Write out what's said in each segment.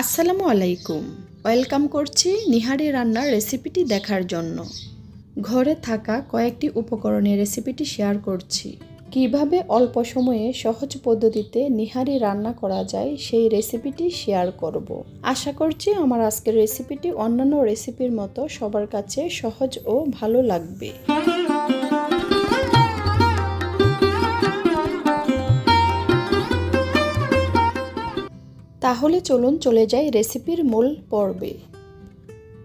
আসসালামু আলাইকুম। ওয়েলকাম করছি নিহারি রান্নার রেসিপিটি দেখার জন্য। ঘরে থাকা কয়েকটি উপকরণের রেসিপিটি শেয়ার করছি। কীভাবে অল্প সময়ে সহজ পদ্ধতিতে নিহারি রান্না করা যায় সেই রেসিপিটি শেয়ার করব। আশা করছি আমার আজকের রেসিপিটি অন্যান্য রেসিপির মতো সবার কাছে সহজ ও ভালো লাগবে। তাহলে চলুন চলে যাই রেসিপির মূল পর্বে।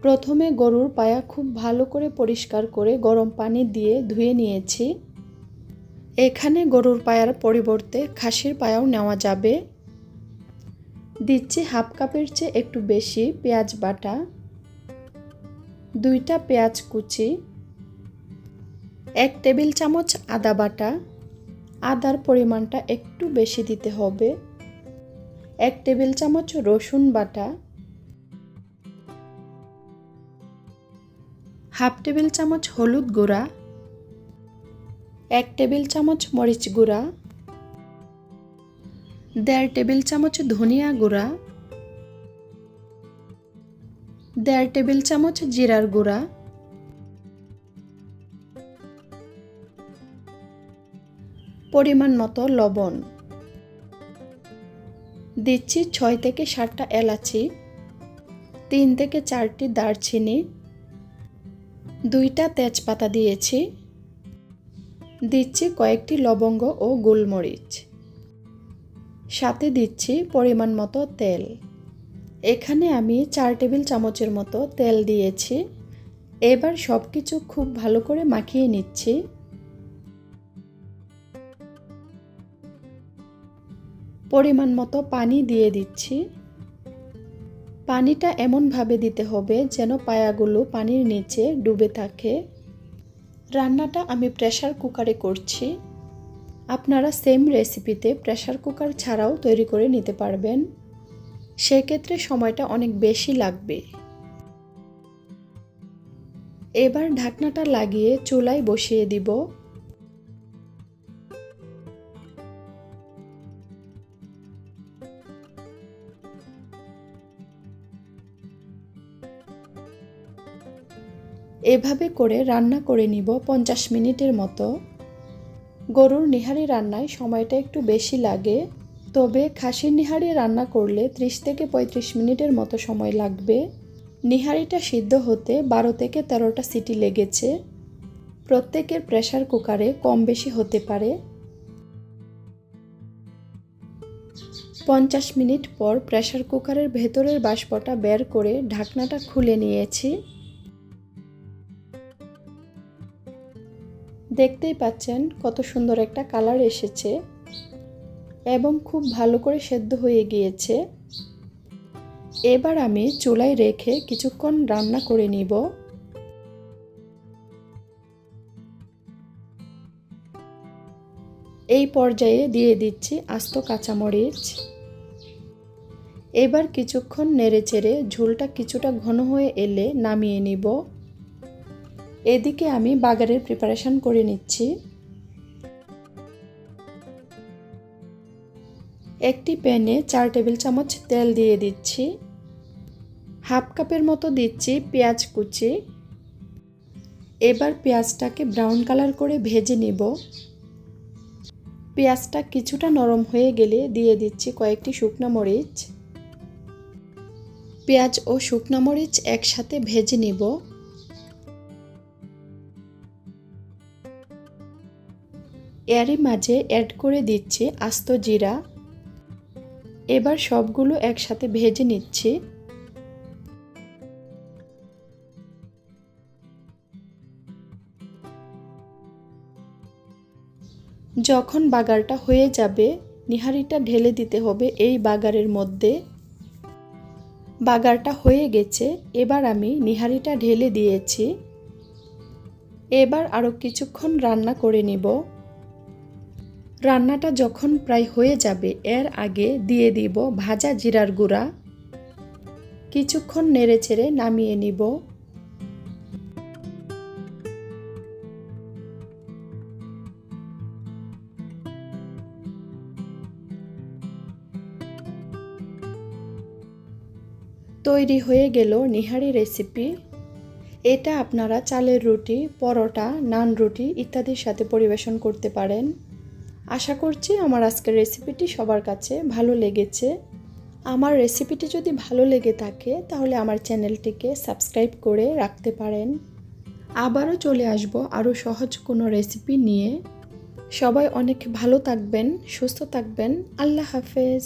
প্রথমে গরুর পায়া খুব ভালো করে পরিষ্কার করে গরম পানি দিয়ে ধুয়ে নিয়েছি। এখানে গরুর পায়ার পরিবর্তে খাসির পায়াও নেওয়া যাবে। দিচ্ছি হাফ কাপের চেয়ে একটু বেশি পেঁয়াজ বাটা, দুইটা পেঁয়াজ কুচি, এক টেবিল চামচ আদা বাটা। আদার পরিমাণটা একটু বেশি দিতে হবে। এক টেবিল চামচ রসুন বাটা, হাফ টেবিল চামচ হলুদ গুঁড়া, এক টেবিল চামচ মরিচ গুঁড়া, দেড় টেবিল চামচ ধনিয়া গুঁড়া, দেড় টেবিল চামচ জিরার গুঁড়া, পরিমাণ মতো লবণ। দিচ্ছি ছয় থেকে সাতটা এলাচি, তিন থেকে চারটি দারচিনি, দুইটা তেজপাতা দিয়েছি, দিচ্ছি কয়েকটি লবঙ্গ ও গোলমরিচ। সাথে দিচ্ছি পরিমাণ মতো তেল। এখানে আমি চার টেবিল চামচের মতো তেল দিয়েছি। এবার সব কিছু খুব ভালো করে মাখিয়ে নিচ্ছি। পরিমাণ মতো পানি দিয়ে দিচ্ছি। পানিটা এমনভাবে দিতে হবে যেন পায়াগুলো পানির নিচে ডুবে থাকে। রান্নাটা আমি প্রেশার কুকারে করছি। আপনারা সেম রেসিপিতে প্রেশার কুকার ছাড়াও তৈরি করে নিতে পারবেন। সেক্ষেত্রে সময়টা অনেক বেশি লাগবে। এবার ঢাকনাটা লাগিয়ে চুলায় বসিয়ে দিব। এভাবে করে রান্না করে নিব পঞ্চাশ মিনিটের মতো। গরুর নিহারি রান্নায় সময়টা একটু বেশি লাগে, তবে খাসির নিহারি রান্না করলে ত্রিশ থেকে পঁয়ত্রিশ মিনিটের মতো সময় লাগবে। নিহারিটা সিদ্ধ হতে বারো থেকে তেরোটা সিটি লেগেছে। প্রত্যেকের প্রেশার কুকারে কম বেশি হতে পারে। পঞ্চাশ মিনিট পর প্রেশার কুকারের ভেতরের বাষ্পটা বের করে ঢাকনাটা খুলে নিয়েছি। দেখতেই পাচ্ছেন কত সুন্দর একটা কালার এসেছে এবং খুব ভালো করে সেদ্ধ হয়ে গিয়েছে। এবার আমি চুলায় রেখে কিছুক্ষণ রান্না করে নিব। এই পর্যায়ে দিয়ে দিচ্ছি আস্ত কাঁচামরিচ। এবার কিছুক্ষণ নেড়ে ঝোলটা কিছুটা ঘন হয়ে এলে নামিয়ে নিব। এদিকে আমি বাগারের প্রিপারেশন করে নিচ্ছি। একটি প্যানে চার টেবিল চামচ তেল দিয়ে দিচ্ছি। হাফ কাপের মতো দিচ্ছি পেঁয়াজ কুচি। এবার পেঁয়াজটাকে ব্রাউন কালার করে ভেজে নিব। পেঁয়াজটা কিছুটা নরম হয়ে গেলে দিয়ে দিচ্ছি কয়েকটি শুকনো মরিচ। পেঁয়াজ ও শুকনো মরিচ একসাথে ভেজে নিব। এরই মাঝে অ্যাড করে দিচ্ছি আস্ত জিরা। এবার সবগুলো একসাথে ভেজে নিচ্ছি। যখন বাগারটা হয়ে যাবে, নিহারিটা ঢেলে দিতে হবে এই বাগারের মধ্যে। বাগারটা হয়ে গেছে, এবার আমি নিহারিটা ঢেলে দিয়েছি। এবার আরও কিছুক্ষণ রান্না করে নিব। রান্নাটা যখন প্রায় হয়ে যাবে, এর আগে দিয়ে দিব ভাজা জিরার গুঁড়া। কিছুক্ষণ নেড়ে চেড়ে নামিয়ে নিব। তৈরি হয়ে গেল নিহারি রেসিপি। এটা আপনারা চালের রুটি, পরোটা, নান রুটি ইত্যাদির সাথে পরিবেশন করতে পারেন। আশা করছি আমার আজকের রেসিপিটি সবার কাছে ভালো লেগেছে। আমার রেসিপিটি যদি ভালো লেগে থাকে, তাহলে আমার চ্যানেলটিকে সাবস্ক্রাইব করে রাখতে পারেন। আবারও চলে আসব আরও সহজ কোনো রেসিপি নিয়ে। সবাই অনেক ভালো থাকবেন, সুস্থ থাকবেন। আল্লাহ হাফেজ।